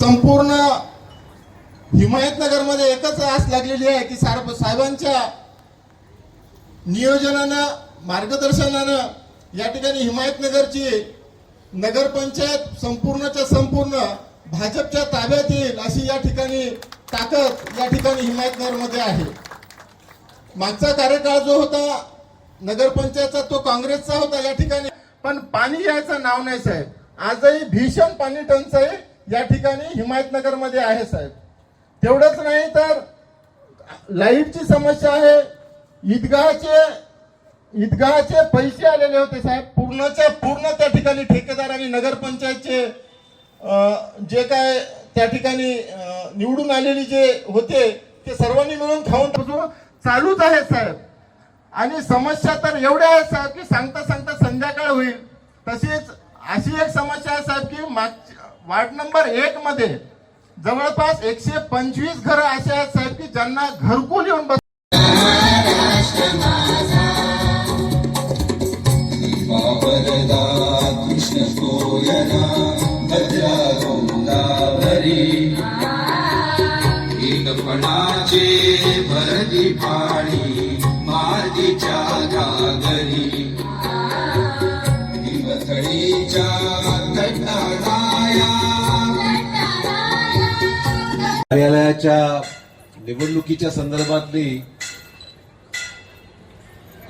संपूर्ण हिमायतनगरमध्ये एकच आस लागलेली आहे की सार साहेबांच्या नियोजनानं मार्गदर्शनानं या ठिकाणी हिमायतनगरची नगरपंचायत संपूर्णच्या संपूर्ण भाजपच्या ताब्यात येईल अशी या ठिकाणी ताकद या ठिकाणी हिमायतनगरमध्ये आहे. मागचा कार्यकाळ जो होता नगरपंचायतचा तो काँग्रेसचा होता या ठिकाणी. पण पाणी यायचं नाव नाही साहेब. आजही भीषण पाणी टंचाई या ठिकाणी हिमायतनगरमध्ये आहे साहेब. तेवढंच नाही तर लाईटची समस्या आहे. ईदगाहचे ईदगाहचे पैसे आलेले होते साहेब. पूर्णच्या पूर्ण त्या ठिकाणी ठेकेदार आणि नगरपंचायतचे जे काय त्या ठिकाणी निवडून आलेली जे होते ते सर्वांनी मिळून खाऊन टाकू. चालूच आहे साहेब. आणि समस्या तर एवढ्या आहेत साहेब की सांगता सांगता संध्याकाळ होईल. तसेच अशी एक समस्या आहे साहेब की माग वार्ड नंबर एक मध्ये जवळपास एकशे पंचवीस घरं असे आहेत साहेब की ज्यांना घरकुल येऊन बस कृष्ण सोयना भद्रा गोदावरी एकपणाचे भरती पाणी मार्गीच्या घागरी. कार्यालयाच्या निवडणुकीच्या संदर्भातली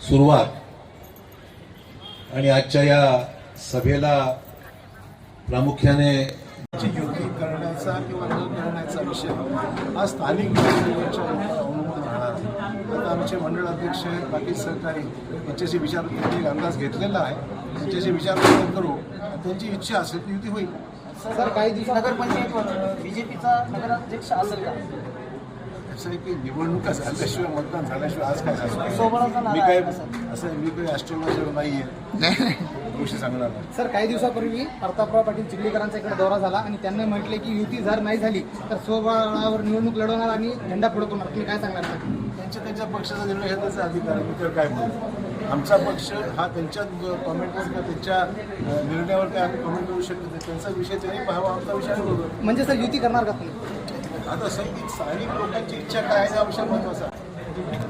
सुरुवात आणि आजच्या या सभेला प्रामुख्याने युती करण्याचा किंवा न करण्याचा विषय हा स्थानिक निवडणुकीच्या अवलंबून राहणार आता आमचे मंडळ अध्यक्ष आहेत बाकी सहकारी यांच्याशी विचार अंदाज घेतलेला आहे. त्यांच्याशी विचार करू. त्यांची इच्छा असेल ती युती होईल. सर काही दिवस नगरपंचायतवर बीजेपीचा नगराध्यक्ष असेल का? असं की निवडणुका झाल्याशिवाय मतदान झाल्याशिवाय आज काय मी काय? असं मी काही ॲस्ट्रोलॉजर नाही आहे गोष्टी सांगणार नाही. सर काही दिवसापूर्वी प्रतापराव पाटील चिखलीकरांचा इकडे दौरा झाला आणि त्यांनी म्हटले की युती जर नाही झाली तर स्वबळावर निवडणूक लढवणार आणि झेंडा फडकवणार तुम्ही काय सांगणार सर? त्यांच्या त्यांच्या पक्षाचा निर्णय घेण्याचा अधिकार आहे. तर काय बोलू आमचा पक्ष हा त्यांच्या कॉमेंटवर किंवा त्यांच्या निर्णयावर काय आम्ही कमेंट करू शकत त्यांचा विषय त्यांनी पाहावा आमचा विषय बघू म्हणजे सर युती करणार का तुम्ही? आता सर स्थानिक लोकांची इच्छा काय आहे हा विषय महत्त्वाचा आहे.